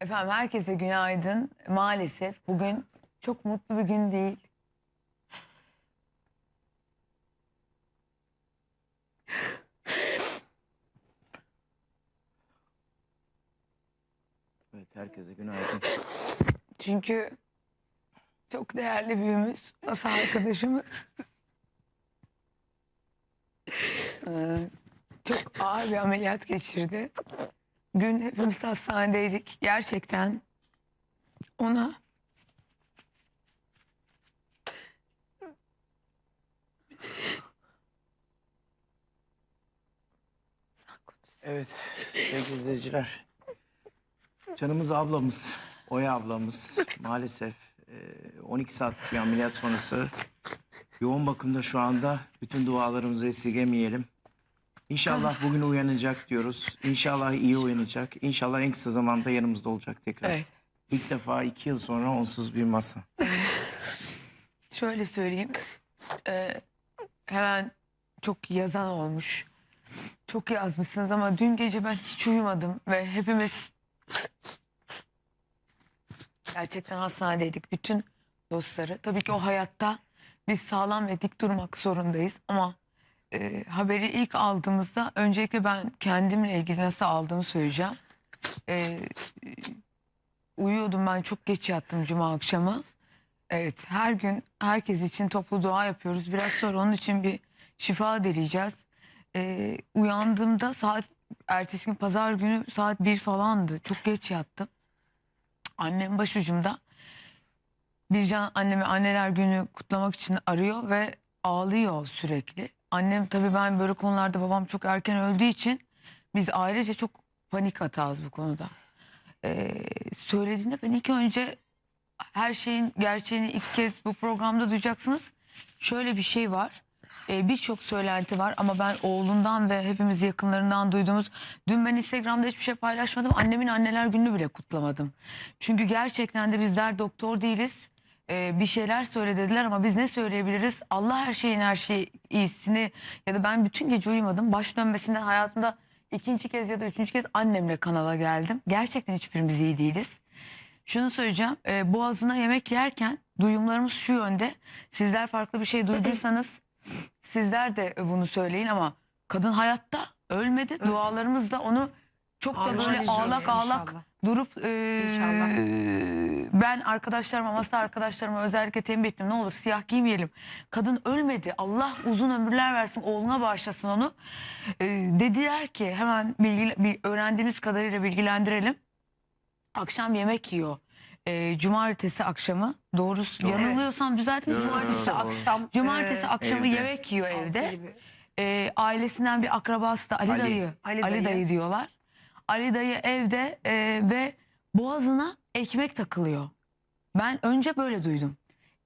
Efendim herkese günaydın. Maalesef bugün çok mutlu bir gün değil. Evet herkese günaydın. Çünkü çok değerli büyüğümüz, masa arkadaşımız. Ee, çok ağır bir ameliyat geçirdi. Dün hepimiz hastanedeydik. Gerçekten ona Evet sevgili izleyiciler. Canımız ablamız, Oya ablamız maalesef e, 12 saatlik bir ameliyat sonrası yoğun bakımda şu anda. Bütün dualarımızı esirgemeyelim. İnşallah bugün uyanacak diyoruz. İnşallah iyi uyanacak. İnşallah en kısa zamanda yanımızda olacak tekrar. evet, İlk defa iki yıl sonra onsuz bir masa. şöyle söyleyeyim. Ee, hemen çok yazan olmuş. Çok yazmışsınız ama dün gece ben hiç uyumadım ve hepimiz gerçekten hastanedeydik. Bütün dostları. Tabii ki o hayatta biz sağlam ve dik durmak zorundayız ama e, haberi ilk aldığımızda öncelikle ben kendimle ilgili nasıl aldığımı söyleyeceğim. E, uyuyordum ben çok geç yattım cuma akşamı. Evet her gün herkes için toplu dua yapıyoruz. Biraz sonra onun için bir şifa dileyeceğiz. Ee, uyandığımda saat ertesi gün pazar günü saat bir falandı. Çok geç yattım. Annem başucumda. Bircan annemi anneler günü kutlamak için arıyor ve ağlıyor sürekli. Annem tabii ben böyle konularda babam çok erken öldüğü için biz ailece çok panik atağız bu konuda. Ee, söylediğinde ben ilk önce her şeyin gerçeğini ilk kez bu programda duyacaksınız. Şöyle bir şey var. Ee, Birçok söylenti var ama ben oğlundan ve hepimiz yakınlarından duyduğumuz... Dün ben Instagram'da hiçbir şey paylaşmadım. Annemin anneler gününü bile kutlamadım. Çünkü gerçekten de bizler doktor değiliz. Ee, bir şeyler söyle dediler ama biz ne söyleyebiliriz? Allah her şeyin her şey iyisini ya da ben bütün gece uyumadım. Baş dönmesinden hayatımda ikinci kez ya da üçüncü kez annemle kanala geldim. Gerçekten hiçbirimiz iyi değiliz. Şunu söyleyeceğim. E, boğazına yemek yerken duyumlarımız şu yönde. Sizler farklı bir şey duyduysanız sizler de bunu söyleyin ama kadın hayatta ölmedi. Dualarımızla onu çok da böyle ağlak ağlak inşallah. durup e, İnşallah. ben arkadaşlarıma, masa arkadaşlarıma özellikle tembih ettim. Ne olur siyah giymeyelim. Kadın ölmedi. Allah uzun ömürler versin. Oğluna bağışlasın onu. E, dediler ki hemen bilgi, bil- öğrendiğimiz kadarıyla bilgilendirelim. Akşam yemek yiyor. E, cumartesi akşamı. Doğru Doğru. yanılıyorsam düzeltin. Yo, yo, Cumartesi doğru. akşam. Cumartesi akşamı evde. yemek yiyor evde. Altı gibi. E, ailesinden bir akrabası da Ali, Ali. dayı. Ali, Ali dayı. dayı. diyorlar. Ali dayı evde e, ve boğazına ekmek takılıyor. Ben önce böyle duydum.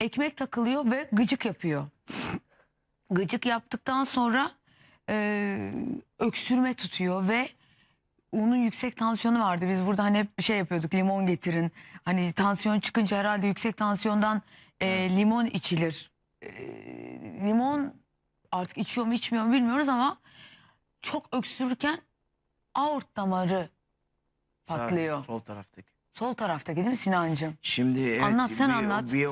Ekmek takılıyor ve gıcık yapıyor. Gıcık yaptıktan sonra e, öksürme tutuyor ve onun yüksek tansiyonu vardı. Biz burada hani hep şey yapıyorduk limon getirin. Hani tansiyon çıkınca herhalde yüksek tansiyondan e, limon içilir. E, limon artık içiyor mu içmiyor mu bilmiyoruz ama çok öksürürken aort damarı Sağ- patlıyor. Sol taraftaki. Sol taraftaki değil mi Sinancığım? Şimdi evet, Anlat, sen anlat. bir